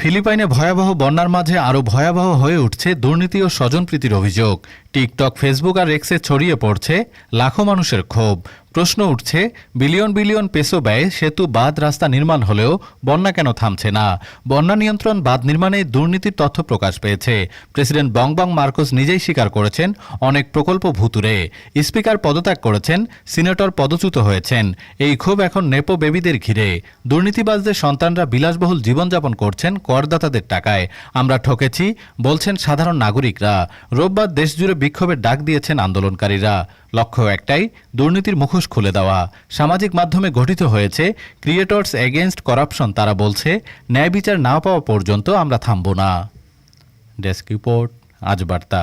ফিলিপাইনে ভয়াবহ বন্যার মাঝে আরও ভয়াবহ হয়ে উঠছে দুর্নীতি ও স্বজনপ্রীতির অভিযোগ। টিকটক, ফেসবুক আর এক্সে ছড়িয়ে পড়ছে লাখো মানুষের ক্ষোভ। প্রশ্ন উঠছে, বিলিয়ন বিলিয়ন পেসো ব্যয়ে সেতু বাঁধ রাস্তা নির্মাণ হলেও বন্যা কেন থামছে না? বন্যা নিয়ন্ত্রণ বাঁধ নির্মাণে দুর্নীতির তথ্য প্রকাশ পেয়েছে। প্রেসিডেন্ট বংবাং মার্কোস নিজেই স্বীকার করেছেন, অনেক প্রকল্প ভুতুরে স্পিকার পদত্যাগ করেছেন, সিনেটর পদচ্যুত হয়েছেন। এই ক্ষোভ এখন নেপো বেবিদের ঘিরে। দুর্নীতিবাজদের সন্তানরা বিলাসবহুল জীবনযাপন করছেন করদাতাদের টাকায়। আমরা ঠকেছি, বলছেন সাধারণ নাগরিকরা। রোববার দেশজুড়ে বিক্ষোভের ডাক দিয়েছেন আন্দোলনকারীরা। লক্ষ্য একটাই, দুর্নীতির মুখোশ খুলে দেওয়া। সামাজিক মাধ্যমে গঠিত হয়েছে, ক্রিয়েটর্স এগেনস্ট করাপশন তারা বলছে, ন্যায় বিচার না পাওয়া পর্যন্ত আমরা থামব না। ডেস্ক রিপোর্ট, আজ বার্তা।